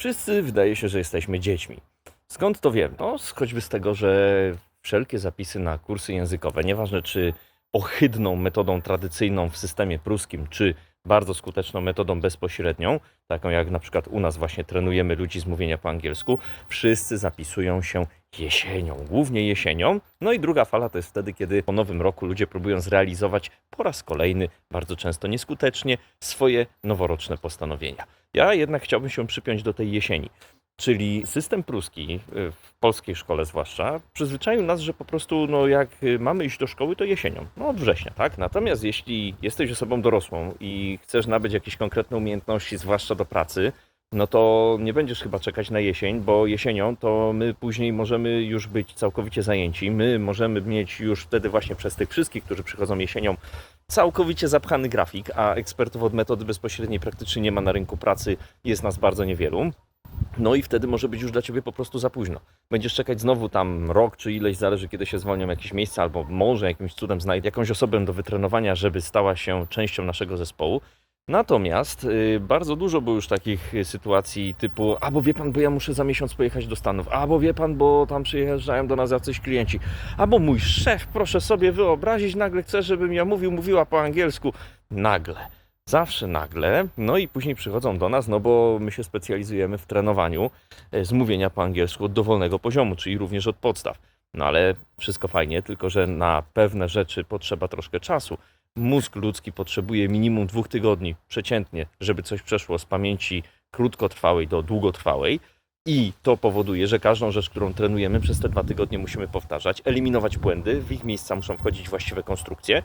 Wszyscy wydaje się, że jesteśmy dziećmi. Skąd to wiem? No, choćby z tego, że wszelkie zapisy na kursy językowe, nieważne czy ohydną metodą tradycyjną w systemie pruskim, czy bardzo skuteczną metodą bezpośrednią, taką jak na przykład u nas właśnie trenujemy ludzi z mówienia po angielsku, wszyscy zapisują się jesienią, głównie jesienią. No i druga fala to jest wtedy, kiedy po nowym roku ludzie próbują zrealizować po raz kolejny, bardzo często nieskutecznie, swoje noworoczne postanowienia. Ja jednak chciałbym się przypiąć do tej jesieni. Czyli system pruski, y, w polskiej szkole zwłaszcza, przyzwyczaił nas, że po prostu no, jak y, mamy iść do szkoły, to jesienią, no od września, tak? Natomiast jeśli jesteś osobą dorosłą i chcesz nabyć jakieś konkretne umiejętności, zwłaszcza do pracy, no to nie będziesz chyba czekać na jesień, bo jesienią to my później możemy już być całkowicie zajęci. My możemy mieć już wtedy właśnie przez tych wszystkich, którzy przychodzą jesienią, całkowicie zapchany grafik, a ekspertów od metody bezpośredniej praktycznie nie ma na rynku pracy, jest nas bardzo niewielu. No i wtedy może być już dla Ciebie po prostu za późno. Będziesz czekać znowu tam rok czy ileś, zależy kiedy się zwolnią jakieś miejsca, albo może jakimś cudem znajdę jakąś osobę do wytrenowania, żeby stała się częścią naszego zespołu. Natomiast y, bardzo dużo było już takich y, sytuacji typu, a bo wie pan, bo ja muszę za miesiąc pojechać do Stanów, a bo wie pan, bo tam przyjeżdżają do nas jacyś klienci, albo mój szef, proszę sobie wyobrazić, nagle chce, żebym ja mówił, mówiła po angielsku. Nagle. Zawsze nagle, no i później przychodzą do nas, no bo my się specjalizujemy w trenowaniu e, z mówienia po angielsku od dowolnego poziomu, czyli również od podstaw. No ale wszystko fajnie, tylko że na pewne rzeczy potrzeba troszkę czasu. Mózg ludzki potrzebuje minimum dwóch tygodni przeciętnie, żeby coś przeszło z pamięci krótkotrwałej do długotrwałej. I to powoduje, że każdą rzecz, którą trenujemy przez te dwa tygodnie musimy powtarzać, eliminować błędy, w ich miejsca muszą wchodzić właściwe konstrukcje.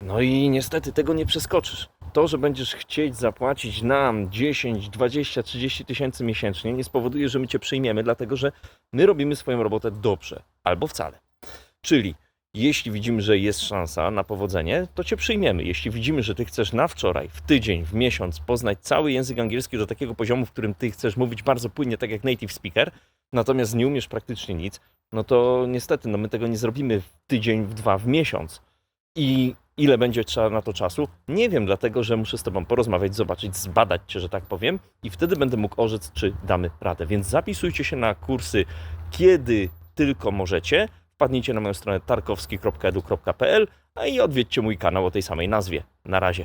No i niestety tego nie przeskoczysz. To, że będziesz chcieć zapłacić nam 10, 20, 30 tysięcy miesięcznie, nie spowoduje, że my cię przyjmiemy, dlatego że my robimy swoją robotę dobrze albo wcale. Czyli jeśli widzimy, że jest szansa na powodzenie, to cię przyjmiemy. Jeśli widzimy, że ty chcesz na wczoraj, w tydzień, w miesiąc poznać cały język angielski do takiego poziomu, w którym ty chcesz mówić bardzo płynnie, tak jak native speaker, natomiast nie umiesz praktycznie nic, no to niestety no my tego nie zrobimy w tydzień, w dwa, w miesiąc. I ile będzie trzeba na to czasu? Nie wiem, dlatego że muszę z Tobą porozmawiać, zobaczyć, zbadać Cię, że tak powiem, i wtedy będę mógł orzec, czy damy radę. Więc zapisujcie się na kursy, kiedy tylko możecie. Wpadnijcie na moją stronę tarkowski.edu.pl a i odwiedźcie mój kanał o tej samej nazwie. Na razie.